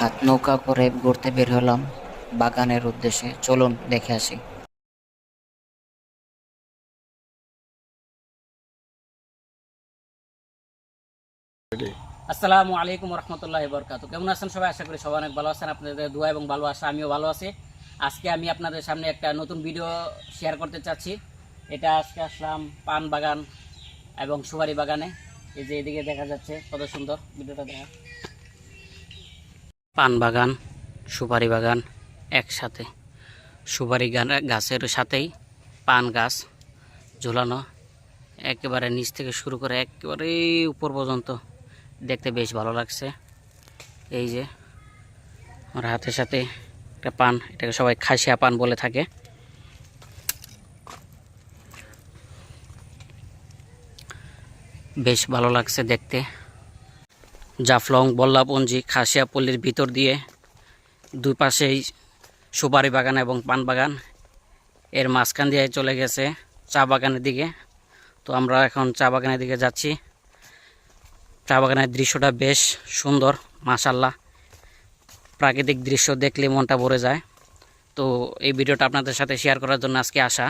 হাত নৌকা করে ঘুরতে বের হলাম বাগানের উদ্দেশ্যে। চলুন, দেখে আসি। আসসালামু আলাইকুম রহমতুল্লাহ বরকাত কেমন আছেন সবাই? আশা করি সবাই অনেক ভালো আছেন। আপনাদের দোয়া এবং ভালো আসা আমিও ভালো আছি। আজকে আমি আপনাদের সামনে একটা নতুন ভিডিও শেয়ার করতে চাচ্ছি। এটা আজকে আসলাম পান বাগান এবং সুপারি বাগানে। এই যে এদিকে দেখা যাচ্ছে, কত সুন্দর। ভিডিওটা দেখা। পান বাগান, সুপারি বাগান একসাথে। সুপারি গাছের সাথেই পান গাছ ঝুলানো, একেবারে নিচ থেকে শুরু করে একেবারে উপর পর্যন্ত। দেখতে বেশ ভালো লাগছে। এই যে, আমার হাতের সাথে একটা পান, এটাকে সবাই খাসিয়া পান বলে থাকে। বেশ ভালো লাগছে দেখতে। জাফলং বল্লাপঞ্জি খাসিয়া পল্লীর ভিতর দিয়ে দুই পাশেই সুপারি বাগান এবং পান বাগান। এর মাঝখান দিয়ে চলে গেছে চা বাগানের দিকে। তো আমরা এখন চা বাগানের দিকে যাচ্ছি। চা বাগানের দৃশ্যটা বেশ সুন্দর মাশাল্লাহ প্রাকৃতিক দৃশ্য দেখলে মনটা ভরে যায়। তো এই ভিডিওটা আপনাদের সাথে শেয়ার করার জন্য আজকে আসা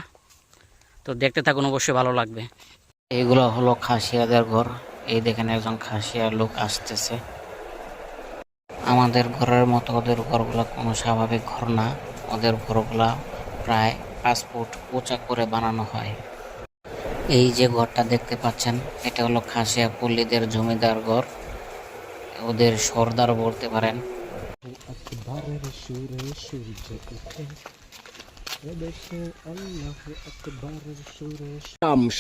তো দেখতে থাকুন, অবশ্যই ভালো লাগবে। এগুলো হলো খাসিয়াদের ঘর। এই দেখেন একজন খাসিয়া লোক আসতেছে। আমাদের ঘরের মতো ওদের ঘরগুলো কোনো স্বাভাবিক ঘর না। ওদের ঘরগুলা প্রায় পাঁচ ফুট উঁচা করে বানানো হয়। এই যে ঘরটা দেখতে পাচ্ছেন, এটা হলো খাসিয়া পল্লীদের জমিদার ঘর। ওদের সর্দার বলতে পারেন।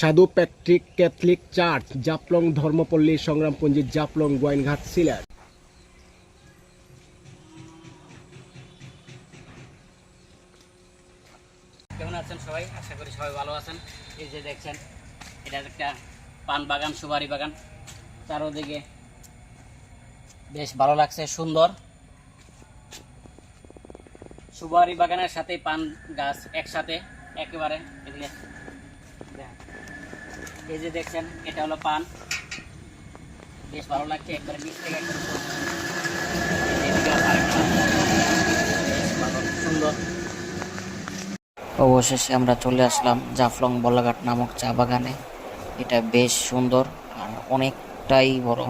সাধু প্যাট্রিক ক্যাথলিক চার্চ, জাপলং ধর্মপল্লী সংগ্রামপঞ্জি জাপলং গোয়াইনঘাট সিলেট। কেমন আছেন সবাই? আশা করি সবাই ভালো আছেন। এই যে দেখছেন, এটা একটা পান বাগান, সুপারি বাগান। চারোদিকে বেশ ভালো লাগছে, সুন্দর। সুপারি বাগানের সাথে পান গাছ একসাথে একেবারে এই যে দেখছেন এটা হলো পান। বেশ ভালো লাগছে একবারে থেকে। বেশ ভালো, সুন্দর। অবশেষে আমরা চলে আসলাম জাফলং বলাঘাট নামক চা বাগানে। এটা বেশ সুন্দর আর অনেকটাই বড়।